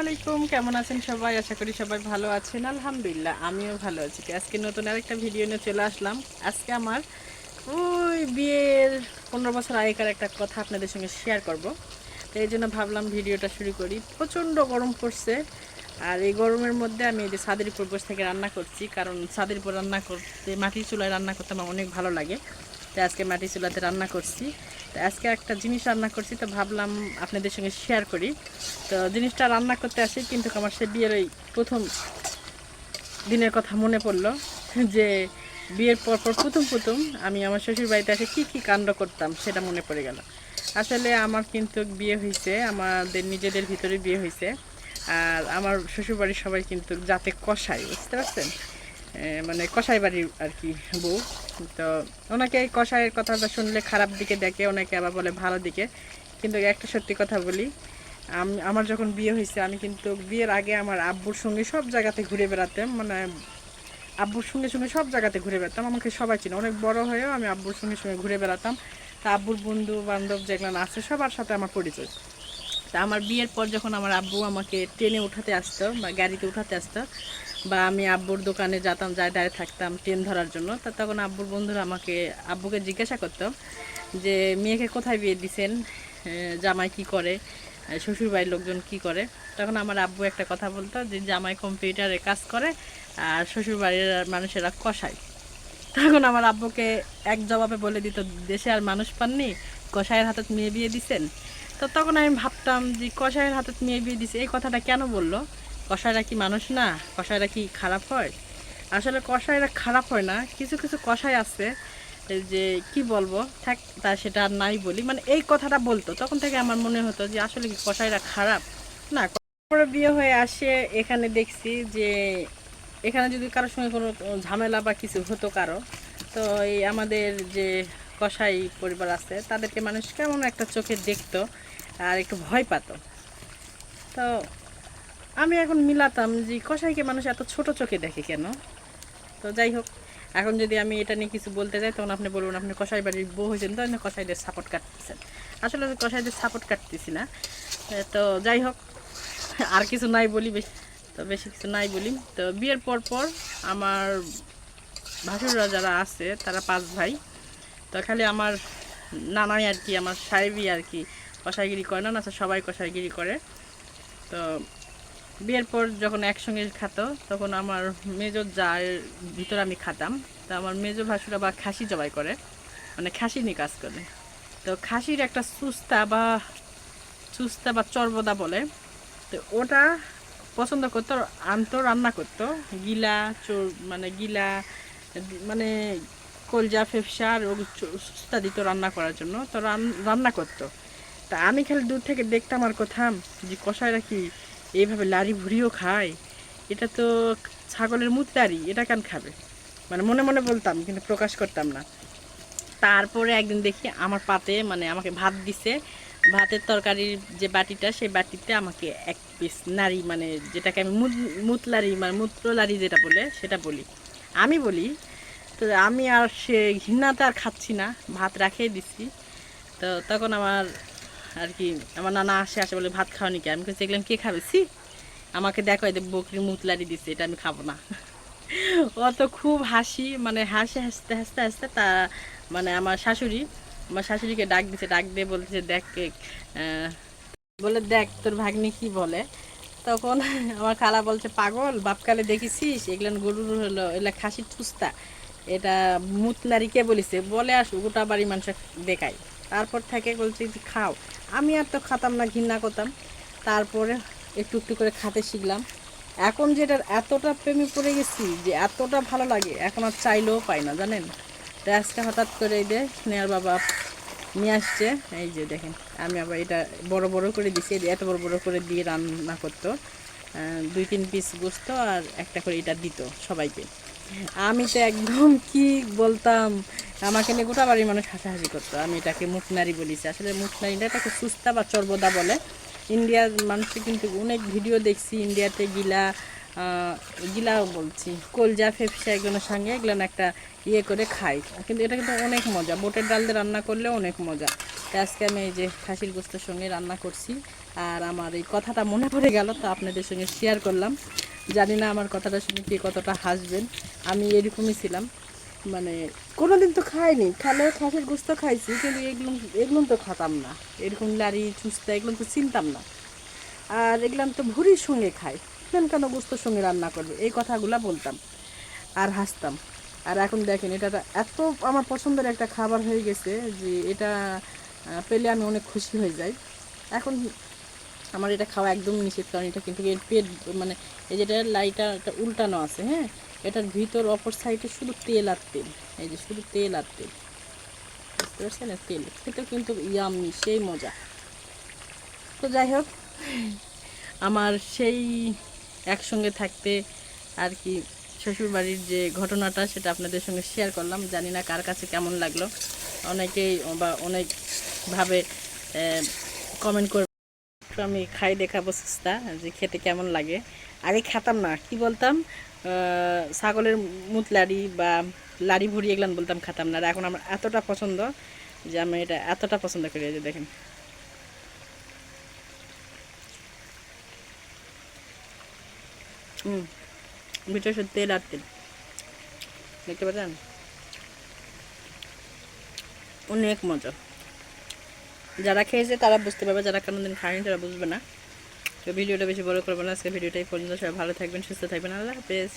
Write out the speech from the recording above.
আলাইকুম, কেমন আছেন সবাই? আশা করি সবাই ভালো আছেন। আলহামদুলিল্লাহ, আমিও ভালো আছি। আজকে নতুন আরেকটা ভিডিও নিয়ে চলে আসলাম। আজকে আমার ওই বিয়ের পনেরো বছর আগেকার একটা কথা আপনাদের সঙ্গে শেয়ার করব। তো এই জন্য ভাবলাম ভিডিওটা শুরু করি। প্রচণ্ড গরম পড়ছে। আর এই গরমের মধ্যে আমি এই যে ছাদের উপর বসে থেকে রান্না করছি, কারণ ছাদের উপর রান্না করতে, মাটির চুলায় রান্না করতে আমার অনেক ভালো লাগে। তো আজকে মাটি চুলাতে রান্না করছি। তো আজকে একটা জিনিস রান্না করছি, তো ভাবলাম আপনাদের সঙ্গে শেয়ার করি। তো জিনিসটা রান্না করতে আসি, কিন্তু আমার সে বিয়ের ওই প্রথম দিনের কথা মনে পড়ল যে বিয়ের পর পর প্রথম প্রথম আমি আমার শ্বশুর বাড়িতে এসে কী কী কাণ্ড করতাম সেটা মনে পড়ে গেল। আসলে আমার কিন্তু বিয়ে হয়েছে আমাদের নিজেদের ভিতরে বিয়ে হয়েছে আর আমার শ্বশুর বাড়ির সবাই কিন্তু যাতে কষাই বুঝতে পারছেন? মানে কষাই বাড়ির আর কি বউ। তো ওনাকে এই কষাইয়ের কথাটা শুনলে খারাপ দিকে দেখে অনেকে আবার বলে ভালো দিকে। কিন্তু একটা সত্যি কথা বলি, আম- আমার যখন বিয়ে হয়েছে, আমি কিন্তু বিয়ের আগে আমার আব্বুর সঙ্গে সব জায়গাতে ঘুরে বেড়াতাম। মানে আব্বুর সঙ্গে সঙ্গে সব জায়গাতে ঘুরে বেড়াতাম, আমাকে সবাই চিনে। অনেক বড় হয়েও আমি আব্বুর সঙ্গে সঙ্গে ঘুরে বেড়াতাম। তা আব্বুর বন্ধু বান্ধব যেগুলো আছে, সবার সাথে আমার পরিচয়। তা আমার বিয়ের পর যখন আমার আব্বু আমাকে ট্রেনে উঠাতে আসতো বা গাড়িতে উঠাতে আসতো বা আমি আব্বুর দোকানে যেতাম যাই দাঁড়িয়ে থাকতাম ট্রেন ধরার জন্য। তা তখন আব্বুর বন্ধুরা আমাকে, আব্বুকে জিজ্ঞাসা করতো যে, মেয়েকে কোথায় বিয়ে দিছেন? জামাই কি করে? শ্বশুরবাড়ির লোকজন কি করে? তখন আমার আব্বু একটা কথা বলতো যে, জামাই কম্পিউটারে কাজ করে আর শ্বশুরবাড়ির মানুষেরা কষায়। তখন আমার আব্বুকে এক জবাবে বলে দিত, দেশে আর মানুষ পাননি কষায়ের হাতে মেয়ে বিয়ে দিছেন? তো তখন আমি ভাবতাম যে কষায়ের হাতে মেয়ে বিয়ে দিছে? এই কথাটা কেন বলল? কষায়রা কি মানুষ না? কষায়রা কি খারাপ হয়? আসলে কষায়রা খারাপ হয় না। কিছু কিছু কষাই আছে। যে, কি বলব? থাক, তা সেটা আর নাই বলি। মানে এই কথাটা বলতো। তখন থেকে আমার মনে হতো যে, আসলে কি কষাইরা খারাপ? না পরে বিয়ে হয়ে আসে, এখানে দেখছি যে, এখানে যদি কারোর সঙ্গে কোনো ঝামেলা বা কিছু হতো কারও, তো এই আমাদের যে কসাই পরিবার আছে, তাদেরকে মানুষ কেমন একটা চোখে দেখতো আর একটু ভয় পাতো। তো আমি এখন মিলাতাম যে কসাইকে মানুষ এত ছোট চোখে দেখে কেন? তো যাই হোক, এখন যদি আমি এটা নিয়ে কিছু বলতে যাই, তখন আপনি বলবেন আপনি কসাই বাড়ির বউ হয়েছেন তো আপনি কসাইদের সাপোর্ট কাটতেছেন। আসলে আমি কসাইদের সাপোর্ট কাটতেছি না। তো যাই হোক, আর কিছু নাই বলি বেশি তো বেশি কিছু নাই বলি। তো বিয়ের পর পর আমার ভাসুররা যারা আছে, তারা পাঁচ ভাই। তো খালি আমার নানাই আর কি, আমার সাহেবই আর কি কষাইগিরি করে না না সবাই কষাইগিরি করে। তো বিয়ের পর যখন একসঙ্গে খাতো, তখন আমার মেজো যার ভিতরে আমি খাতাম, তো আমার মেজো ভাসুরা বা খাসি জবাই করে মানে খাসি নিয়ে কাজ করে। তো খাসির একটা সুস্তা বা সুস্তা বা চর্বদা বলে, তো ওটা পছন্দ করতো আনতো, রান্না করতো। গিলা, চোর মানে গিলা মানে কলজা, ফেফসা আর সুস্তা দিত রান্না করার জন্য, তো রান- রান্না করতো। তা আমি খালি দূর থেকে দেখতাম আর কোথাম যে কষাইরা কি এইভাবে লারি ভুড়িও খায়, এটা তো ছাগলের মুতলারি এটা কেন খাবে? মানে মনে মনে বলতাম, কিন্তু প্রকাশ করতাম না। তারপরে একদিন দেখি আমার পাতে মানে আমাকে ভাত দিছে, ভাতের তরকারির যে বাটিটা, সেই বাটিতে আমাকে এক পিস নারী মানে যেটাকে আমি মুত- মুতলারি মানে মূত্রলারি যেটা বলে, সেটা বলি। আমি বলি, তো আমি আর সে ঘৃণাতে আর খাচ্ছি না, ভাত রাখিয়ে দিচ্ছি তো তখন আমার আর কি, আমার নানা আসে আসে বলে, ভাত খাওয়ানি কি আমি কাছে দেখলাম কে খাবে? সি আমাকে দেখো এদের বকরি মুতলারি দিচ্ছে এটা আমি খাব না। ও তো খুব হাসি মানে হাসি হাসতে হাসতে হাসতে তা মানে আমার শাশুড়ি, আমার শাশুড়িকে ডাক দিছে, ডাক দিয়ে বলছে, দেখ বলে, দেখ, তোর ভাগ্নি কি বলে? তখন আমার খালা বলছে, পাগল, বাপকালে দেখেছিস? এগুলো গরুর হলো, এগুলো খাসির ফুস্তা এটা মুতলারিকে বলিছে? বলে আসু, গোটা বাড়ি মানুষ দেখায়। তারপর থেকে বলছে যে খাও। আমি আর তো খাতাম না, ঘৃণা করতাম। তারপরে একটু একটু করে খাতে শিখলাম। এখন যেটার এতটা প্রেমে পড়ে গেছি যে এতটা ভালো লাগে, এখন আর চাইলেও পাই না, জানেন? তো আজকে হঠাৎ করে এই যে স্নেহার বাবা নিয়ে আসছে, এই যে দেখেন, আমি আবার এটা বড় বড় করে দিছি এত বড় বড় করে দিয়ে রান্না করতো। দুই তিন পিস গোস্ত আর একটা করে এটা দিত সবাইকে। আমি তো একদম কি বলতাম? আমাকে নিয়ে গোটা বাড়ির মানুষ হাসাহাসি করতো। আমি এটাকে মুখনারি বলিছি। আসলে মুখনারিটা এটাকে সুস্তা বা চর্বদা বলে। ইন্ডিয়ার মানুষকে কিন্তু অনেক ভিডিও দেখছি। ইন্ডিয়াতে গিলা গিলাও বলছি। কলজা, ফেফসা এগুলোর সঙ্গে এগুলো একটা ইয়ে করে খাই। কিন্তু এটা কিন্তু অনেক মজা। বোটের ডাল দিয়ে রান্না করলেও অনেক মজা। তো আজকে আমি এই যে খাসির গোস্তের সঙ্গে রান্না করছি। আর আমার এই কথাটা মনে পড়ে গেল, তো আপনাদের সঙ্গে শেয়ার করলাম। জানি না আমার কথাটা শুনে কে কতটা হাসবেন। আমি এরকমই ছিলাম। মানে কোনোদিন তো খাইনি। খালেও খাসের গোস্ত খাইছি, কিন্তু এগুলো এগুলো তো খাতাম না। এরকম লাড়ি, চুস্তা, এগুলো তো চিনতাম না। আর এগুলো তো ভুড়ির সঙ্গে খাই। কেন কেন গোস্তর সঙ্গে রান্না করবে? এই কথাগুলো বলতাম আর হাসতাম। আর এখন দেখেন, এটা এত আমার পছন্দের একটা খাবার হয়ে গেছে যে এটা পেলে আমি অনেক খুশি হয়ে যাই। এখন আমার এটা খাওয়া একদম নিষেধ, কারণ এটা কিন্তু এর পেট মানে এই যেটা লাইটা উল্টানো আছে হ্যাঁ? এটার ভিতর অপর সাইডে শুধু তেল আর তেল, এই যে শুধু তেল আর তেল। বুঝতে পারছেন? তেল খেতেও কিন্তু ইয়ামি সেই মজা। তো যাই হোক, আমার সেই একসঙ্গে থাকতে আর কি শ্বশুরবাড়ির যে ঘটনাটা, সেটা আপনাদের সঙ্গে শেয়ার করলাম। জানি না কার কাছে কেমন লাগল। অনেকেই বা অনেকভাবে কমেন্ট করবে। একটু আমি খাই দেখাবো চেষ্টা যে খেতে কেমন লাগে। আগে খেতাম না, কি বলতাম? ছাগলের মুত লাড়ি বা লাড়ি ভুড়ি এগুলান বলতাম, খেতাম না। আর এখন আমার এতটা পছন্দ যে আমি এটা এতটা পছন্দ করি যে দেখেন। হুম ভিতরে শুধু তেল আর তেল। দেখতে পাচ্ছেন? অনেক মজা। যারা খেয়েছে তারা বুঝতে পারবে যারা কোনোদিন খায়নি তারা বুঝবে না। তো ভিডিওটা বেশি বড় করব না আজকে ভিডিওটাই পর্যন্ত। সবাই ভালো থাকবেন, সুস্থ থাকবেন। আল্লাহ হাফেজ।